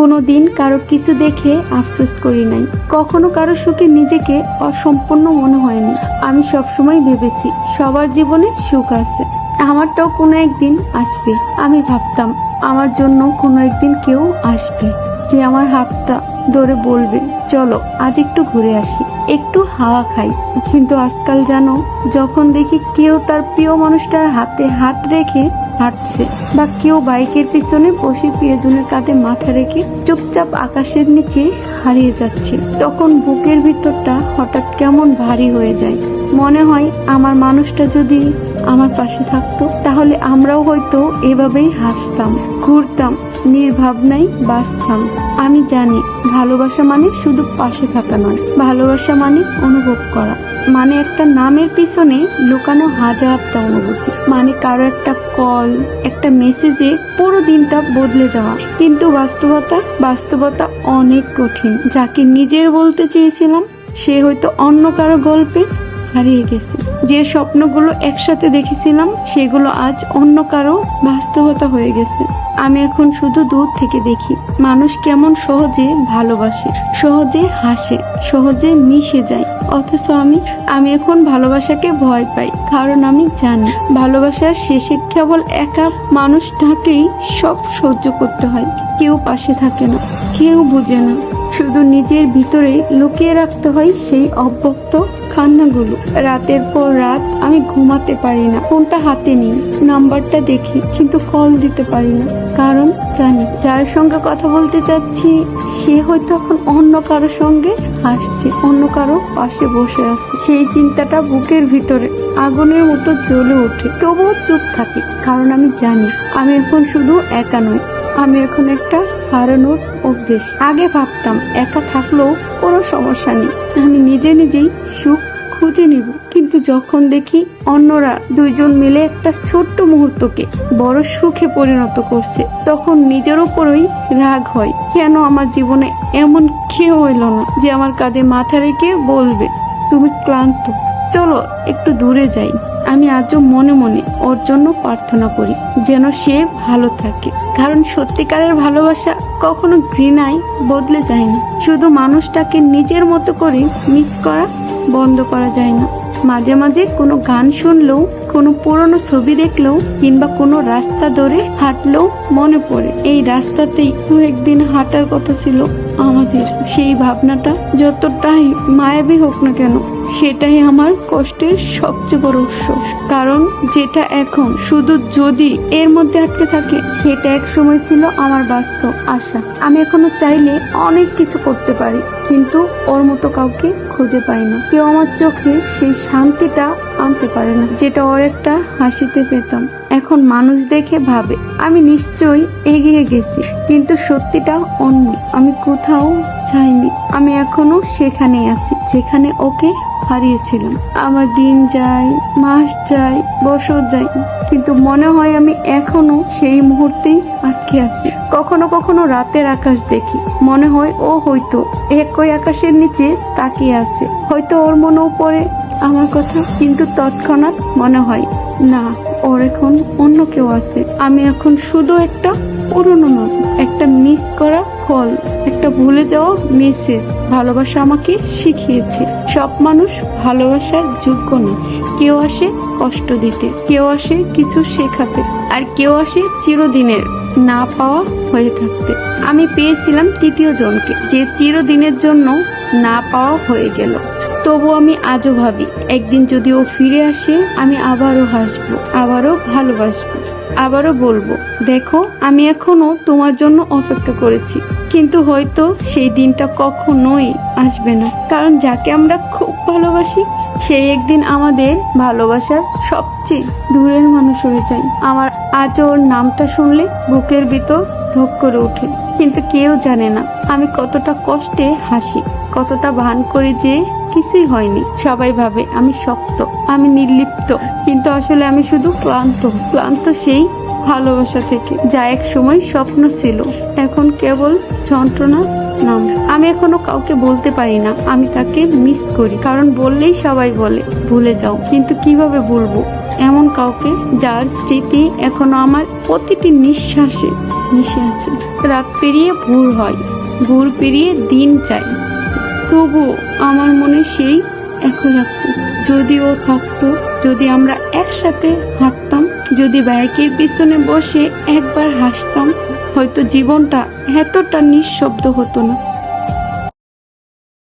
কোনো দিন কারও কিছু দেখে আফসোস করি নাই। কখনো কারও সুখে নিজেকে অসম্পূর্ণ মনে হয়নি। আমি সবসময় ভেবেছি সবার জীবনে সুখ আছে। আমারটাও কোনো একদিন আসবে। আমি ভাবতাম, আমার জন্য কোনো একদিন কেউ আসবে। যে আমার হাতটা ধরে বলবে, চলো, আজ একটু ঘুরে আসি। একটু হাওয়া খাই। কিন্তু আজকাল জানো, যখন দেখি কেউ তার প্রিয় মানুষটার হাতে হাত রেখে হাঁটছে বা কেউ বাইকের পিছনে বসে প্রিয়জনের কাঁধে মাথা রেখে চুপচাপ আকাশের নিচে হারিয়ে যাচ্ছে। তখন বুকের ভিতরটা হঠাৎ কেমন ভারী হয়ে যায়। মনে হয় আমার মানুষটা যদি আমার পাশে থাকতো, তাহলে আমরাও হয়তো এভাবেই হাসতাম, ঘুরতাম, নির্ভাবনায় বাঁচতাম। আমি জানি, ভালোবাসা মানে শুধু পাশে থাকা নয়, ভালোবাসা মানে অনুভব করা। মানে একটা নামের পিছনে লুকানো হাজারটা অনুভূতি মানে কারও একটা কল একটা মেসেজে পুরো দিনটা বদলে যাওয়া। কিন্তু বাস্তবতা বাস্তবতা অনেক কঠিন। যাকে নিজের বলতে চেয়েছিলাম, সে হয়তো অন্য কারও গল্পে হারিয়ে গেছে। যে স্বপ্নগুলো একসাথে দেখেছিলাম, সেগুলো আজ অন্য কারও বাস্তবতা হয়ে গেছে। আমি এখন শুধু দূর থেকে দেখি। মানুষ কেমন সহজে ভালোবাসে, সহজে হাসে, সহজে মিশে যায়। অথচ আমি আমি এখন ভালোবাসাকে ভয় পাই, কারণ আমি জানি, ভালোবাসার শেষে কেবল একা মানুষটাকেই সব সহ্য করতে হয়। কেউ পাশে থাকে না, কেউ বুঝে না। শুধু নিজের ভিতরে লুকিয়ে রাখতে হয় সেই অব্যক্ত কান্নাগুলো। রাতের পর রাত আমি ঘুমাতে পারি না। ফোনটা হাতে নিই, নাম্বারটা দেখি, কিন্তু কল দিতে পারি না। কারণ জানি, যার সঙ্গে কথা বলতে চাচ্ছি, সে হয়তো এখন অন্য কারও সঙ্গে হাসছে অন্য কারও পাশে বসে আছে। সেই চিন্তাটা বুকের ভিতরে, আগুনের মতো জ্বলে ওঠে। তবুও চুপ থাকি, কারণ আমি জানি, আমি এখন শুধু একা নই। আমি এখন একটা হারানোর অভ্যেস। আগে ভাবতাম, একা থাকলেও কোনো সমস্যা নেই। আমি নিজে নিজেই সুখ খুঁজে নিব। কিন্তু যখন দেখি অন্যরা দুইজন মিলে একটা ছোট্ট মুহূর্তকে বড় সুখে পরিণত করছে, তখন নিজের উপরই রাগ হয়। কেন আমার জীবনে এমন কেউ এলো না যে আমার কাঁধে মাথা রেখে বলবে, তুমি ক্লান্ত। চলো একটু দূরে যাই। আমি আজও মনে মনে ওর জন্য প্রার্থনা করি যেন সে ভালো থাকে। কারণ সত্যিকারের ভালোবাসা কখনো ঘৃণায় বদলে যায় না। শুধু মানুষটাকে নিজের মতো করে মিস করা বন্ধ করা যায় না। মাঝে মাঝে কোনো গান শুনলেও, কোনো পুরনো ছবি দেখলেও কিংবা কোনো রাস্তা ধরে হাঁটলেও মনে পড়ে, এই রাস্তাতেই একদিন হাঁটার কথা ছিল। আমাদের সেই ভাবনাটা যতটাই মায়াবী হোক না কেন, সেটাই আমার কষ্টের সবচেয়ে বড় উৎস। কারণ যেটা এখন শুধু যদি এর মধ্যে আটকে থাকে, সেটা এক সময় ছিল আমার বাস্তব আশা। আমি এখনও চাইলে অনেক কিছু করতে পারি, কিন্তু ওর মতো কাউকে খুঁজে পাই না। কেউ আমার চোখে সেই শান্তিটা আনতে পারে না, যেটা ওর একটা হাসিতে পেতাম। এখন মানুষ দেখে ভাবে, আমি নিশ্চয়ই এগিয়ে গেছি। কিন্তু সত্যিটা অন্য, আমি কোথাও যাইনি। আমি এখনও সেখানেই আছি, যেখানে ওকে হারিয়েছিলাম। আমার দিন যায়, মাস যায়, বছর যায়, কিন্তু মনে হয় আমি এখনও সেই মুহূর্তেই আটকে আছি। কখনো কখনো রাতের আকাশ দেখি, মনে হয় ও হয়তো একই আকাশের নিচে তাকিয়ে আছে। হয়তো ওর মনেও পড়ে আমার কথা, কিন্তু তৎক্ষণাৎ মনে হয়, না। ওর এখন অন্য কেউ আছে। আমি এখন শুধু একটা পুরনো নয় একটা মিস করা কল একটা ভুলে যাওয়া মেসেজ ভালোবাসা আমাকে শিখিয়েছে। সব মানুষ ভালোবাসার যোগ্য না কেউ আসে কষ্ট দিতে, কেউ আসে কিছু শেখাতে, আর কেউ আসে চিরদিনের না পাওয়া হয়ে থাকতে। আমি পেয়েছিলাম তৃতীয় জনকে, যে চিরদিনের জন্য না পাওয়া হয়ে গেল। তবু আমি আজও ভাবি, একদিন যদি ও ফিরে আসে, আমি আবারও হাসবো, আবারও ভালোবাসবো, আবারও বলব, দেখো, আমি এখনও তোমার জন্য অপেক্ষা করেছি, কিন্তু হয়তো সেই দিনটা কখনোই আসবে না। কারণ যাকে আমরা খুব ভালোবাসি, সেই একদিন আমাদের ভালোবাসার সবচেয়ে দূরের মানুষ হয়ে যায়। আমার আজ ওর নামটা শুনলে বুকের ভিতর ধক করে ওঠে কিন্তু কেউ জানে না। আমি কতটা কষ্টে হাসি, কতটা ভান করে যে কিছুই হয়নি। সবাই ভাবে আমি শক্ত, আমি নির্লিপ্ত, কিন্তু আসলে আমি শুধু ক্লান্ত ক্লান্ত সেই ভালোবাসা থেকে, যা এক সময় স্বপ্ন ছিল। এখন কেবল যন্ত্রণা নাম। আমি এখনও কাউকে বলতে পারি না, আমি তাকে মিস করি। কারণ বললেই সবাই বলে, ভুলে যাও। কিন্তু কীভাবে বলব? এমন কাউকে যার স্মৃতি এখনও আমার প্রতিটি নিঃশ্বাসে মিশে আছে। রাত পেরিয়ে ভোর হয়। ভোর পেরিয়ে দিন চাই তবু আমার মনে সেই এখন আফসোস। যদি ও থাকতো, যদি আমরা একসাথে হাঁটতাম, যদি বাইকের পিছনে বসে একবার হাসতাম, হয়তো জীবনটা এতটা নিঃশব্দ হতো না।